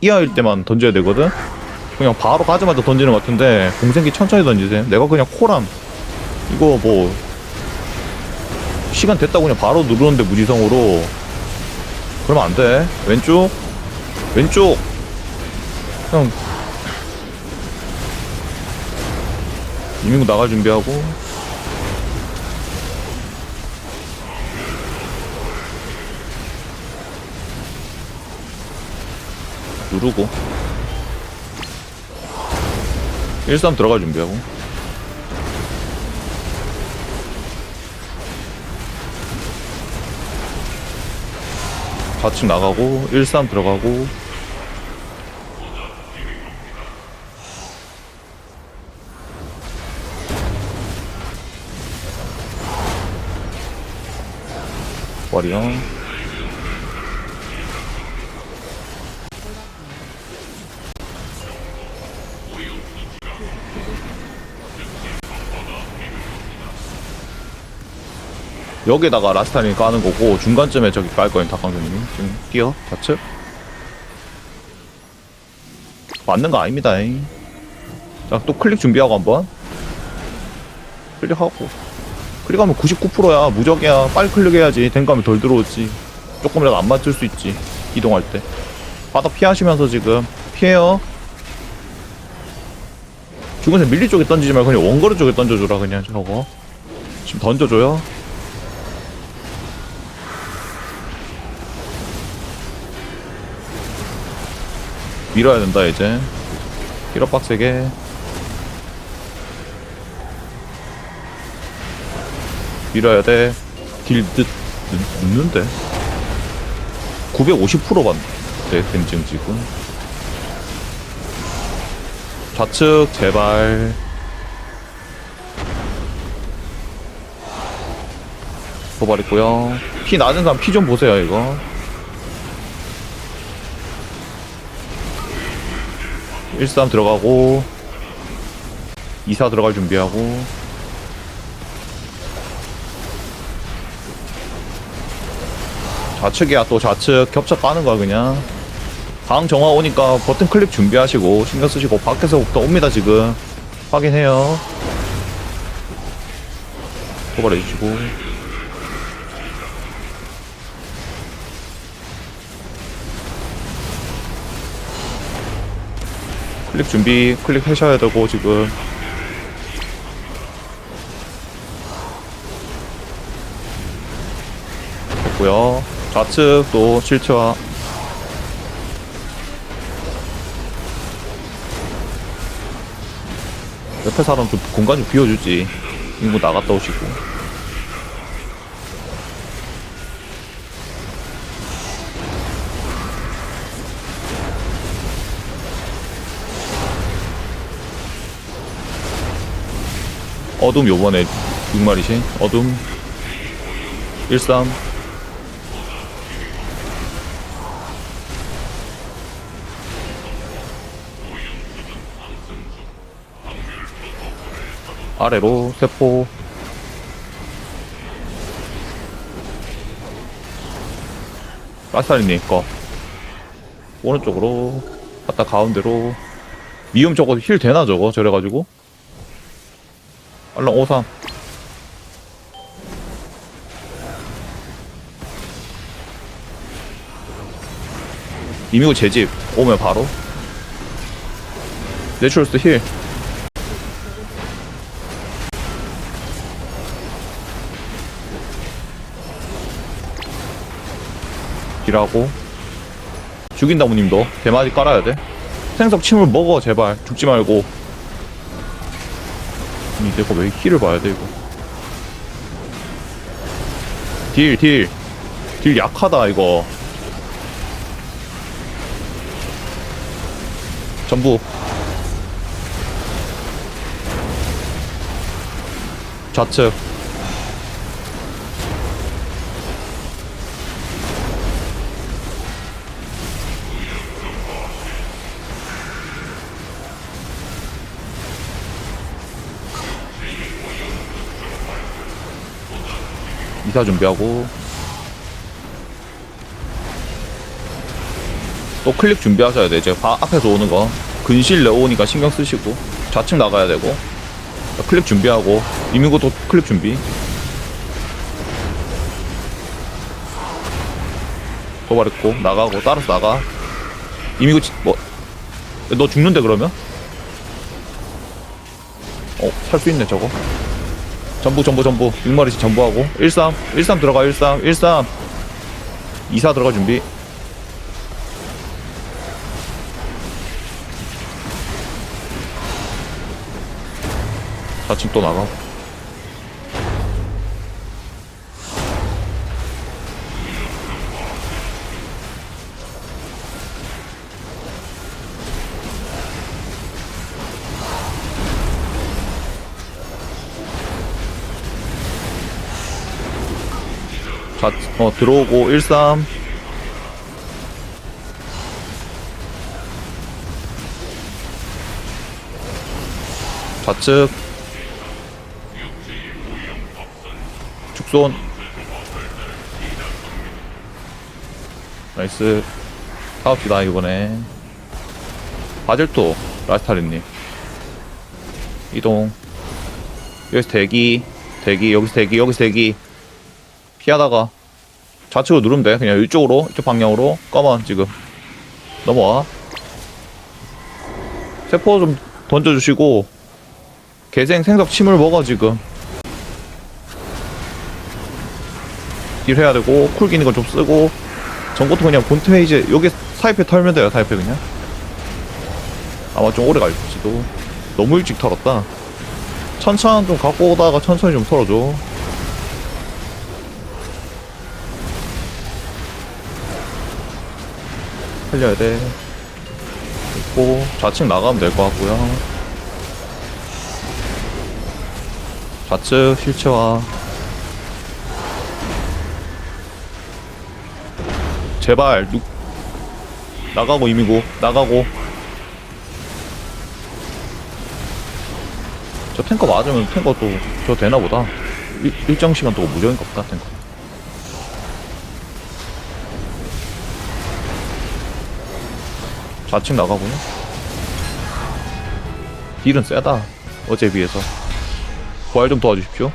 이하일 때만 던져야 되거든? 그냥 바로 가자마자 던지는 것 같은데 공생기 천천히 던지세요. 내가 그냥 코람 이거 뭐 시간 됐다고 그냥 바로 누르는데 무지성으로. 그러면 안돼. 왼쪽? 왼쪽! 그냥 이민구 나갈 준비하고 누르고. 13 들어갈 준비하고. 좌측 나가고 13 들어가고. 와리형 여기다가 라스타링 까는 거고 중간쯤에 저기 깔 거예요 닭강정님이 지금 뛰어. 좌측 맞는 거 아닙니다 자또 클릭 준비하고 한번. 클릭하고. 클릭하면 99%야. 무적이야. 빨리 클릭해야지. 댕감이 덜 들어오지. 조금이라도 안 맞을 수 있지. 이동할 때. 바닥 피하시면서 지금. 피해요. 죽은 새 밀리 쪽에 던지지 말고 그냥 원거리 쪽에 던져줘라 그냥 저거. 지금 던져줘요 밀어야 된다 이제. 힐러 빡세게 밀어야 돼. 딜드 늦는데? 950% 봤네 댐증 지금. 좌측 제발. 도발 있고요. 피 낮은 사람 피 좀 보세요 이거 13 들어가고 24 들어갈 준비하고. 좌측이야 또 좌측. 겹쳐 까는 거야 그냥. 방 정화 오니까 버튼 클릭 준비하시고 신경 쓰시고 밖에서부터 옵니다 지금. 확인해요. 도발해 주시고 클릭 준비 클릭 하셔야 되고 지금. 됐고요. 좌측 또 실체화. 옆에 사람 좀 공간 좀 비워주지. 인구 나갔다 오시고 어둠 요번에 6마리신 어둠. 13 아래로 세포. 까사리님 거. 오른쪽으로. 갔다 가운데로. 미음 저거 힐 되나 저거? 저래가지고 얼른 53 이미고 제집 오면 바로. 내추럴스 힐. 딜하고. 죽인 나무님도. 대마지 깔아야 돼. 생석 침을 먹어 제발. 죽지 말고 아니 내가 왜 힐을 봐야 돼 이거? 딜 딜. 딜 약하다 이거. 전부. 좌측 이사 준비하고 또 클릭 준비하셔야 돼. 이제 바 앞에서 오는 거 근실 내오니까 신경 쓰시고 좌측 나가야 되고 클릭 준비하고 이민구도 클릭 준비. 도발했고 나가고 따라서 나가. 이민구 뭐너 죽는데 그러면? 어 살 수 있네 저거. 전부 전부 전부. 6마리씩 전부하고. 13 13 들어가 13 13 24 들어가 준비. 좌측 또 나가 좌, 어, 들어오고 13 좌측. 축손 나이스. 사업시다 이번에. 바젤토 라스타리님. 이동. 여기서 대기. 대기 여기서 대기 여기서 대기 피하다가 좌측으로 누르면 돼. 그냥 이쪽으로 이쪽 방향으로. 꺼먼 지금. 넘어와. 세포 좀 던져주시고 개생 생석 침을 먹어 지금. 딜 해야 되고 쿨 기는 거좀 쓰고. 전것도 그냥 본트 페이지 여기 사이페 털면 돼요 사이페 그냥. 아마 좀 오래 갈지도. 너무 일찍 털었다. 천천 좀 갖고 오다가 천천히 좀 털어줘 살려야 돼. 있고 좌측 나가면 될 것 같고요. 좌측 실체화 제발 누... 나가고 이미고 나가고. 저 탱커 맞으면 탱커 또저 되나 보다. 일, 일정 시간 동안 무적인 것 같다 탱커 좌측 나가고요. 딜은 세다. 어제 비해서. 부활 좀 도와주십시오